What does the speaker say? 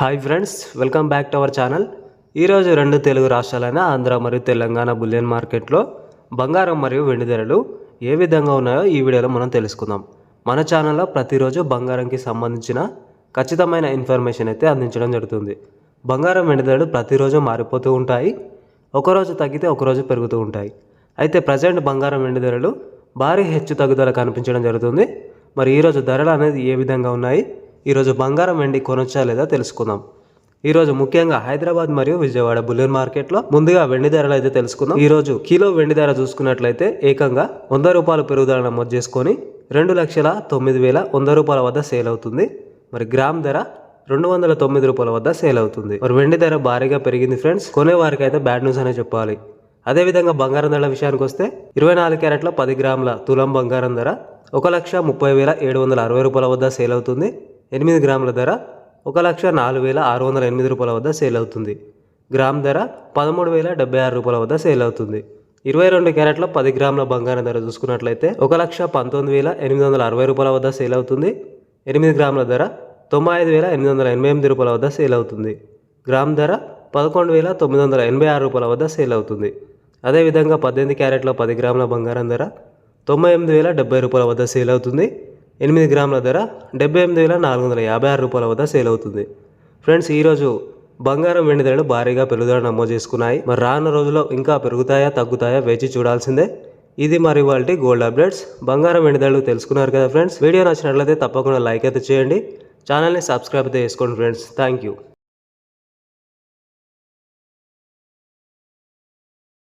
Hi friends welcome back to our channel ఈరోజు రెండు తెలుగు రాష్ట్రాలైన ఆంధ్ర మరియు తెలంగాణ బులియన్ మార్కెట్లో బంగారం మరియు వెండి ధరలు ఏ విధంగా ఉన్నాయో ఈ వీడియోలో మనం తెలుసుకుందాం. మన ఛానల్లో ప్రతిరోజు బంగారంకి సంబంధించిన ఖచ్చితమైన ఇన్ఫర్మేషన్ అయితే అందించడం జరుగుతుంది. బంగారం వెండి ధరలు ప్రతిరోజు మారిపోతూ ఉంటాయి. ఒకరోజు తగ్గితే ఒకరోజు పెరుగుతూ ఉంటాయి. అయితే ప్రజెంట్ బంగారం వెండి ధరలు భారీ హెచ్చు తగ్గుదల కనిపించడం జరుగుతుంది. మరి ఈరోజు ధరలు అనేది ఏ విధంగా ఉన్నాయి? ఈరోజు బంగారం వెండి కొనొచ్చా లేదా తెలుసుకుందాం. ఈరోజు ముఖ్యంగా హైదరాబాద్ మరియు విజయవాడ బులియన్ మార్కెట్లో ముందుగా వెండి ధరలు అయితే తెలుసుకుందాం. ఈరోజు కిలో వెండి ధర చూసుకున్నట్లయితే ఏకంగా వంద రూపాయల పెరుగుదల నమోదు చేసుకొని రెండు లక్షల తొమ్మిది వేల వంద రూపాయల వద్ద సేల్ అవుతుంది. మరి గ్రామ్ ధర రెండు వందల తొమ్మిది రూపాయల వద్ద సేల్ అవుతుంది. మరి వెండి ధర భారీగా పెరిగింది ఫ్రెండ్స్. కొనేవారికి అయితే బ్యాడ్ న్యూస్ అనే చెప్పాలి. అదేవిధంగా బంగారం ధరల విషయానికి వస్తే ఇరవై నాలుగు క్యారెట్ల పది గ్రాముల తులం బంగారం ధర ఒక లక్ష ముప్పై వేల ఏడు వందల అరవై రూపాయల వద్ద సేల్ అవుతుంది. ఎనిమిది గ్రాముల ధర ఒక లక్ష నాలుగు వేల ఆరు వందల ఎనిమిది రూపాయల వద్ద సేల్ అవుతుంది. గ్రామ్ ధర పదమూడు వేల డెబ్బై ఆరు రూపాయల వద్ద సేల్ అవుతుంది. ఇరవై రెండు క్యారెట్ల పది గ్రాముల బంగారం ధర చూసుకున్నట్లయితే ఒక లక్ష పంతొమ్మిది వేల ఎనిమిది వందల అరవై రూపాయల వద్ద సేల్ అవుతుంది. ఎనిమిది గ్రాముల ధర తొంభై ఐదు వేల ఎనిమిది వందల ఎనభై ఎనిమిది రూపాయల వద్ద సేల్ అవుతుంది. గ్రామ్ ధర పదకొండు వేల తొమ్మిది వందల ఎనభై ఆరు రూపాయల వద్ద సేల్ అవుతుంది. అదేవిధంగా పద్దెనిమిది క్యారెట్ల పది గ్రాముల బంగారం ధర తొంభై ఎనిమిది వేల డెబ్బై రూపాయల వద్ద సేల్ అవుతుంది. ఎనిమిది గ్రాముల ధర డెబ్బై ఎనిమిది వేల నాలుగు వందల యాభై ఆరు రూపాయల వద్ద సేల్ అవుతుంది. ఫ్రెండ్స్ ఈరోజు బంగారం వెండి ధరలు భారీగా పెరుగుదల నమోదు చేసుకున్నాయి. మరి రానున్న రోజుల్లో ఇంకా పెరుగుతాయా తగ్గుతాయా వేచి చూడాల్సిందే. ఇది మరి వాళ్ళ గోల్డ్ అప్డేట్స్. బంగారం వెండి ధరలు తెలుసుకున్నారు కదా ఫ్రెండ్స్? వీడియో నచ్చినట్లయితే తప్పకుండా లైక్ అయితే చేయండి. ఛానల్ని సబ్స్క్రైబ్ అయితే చేసుకోండి ఫ్రెండ్స్. Thank you.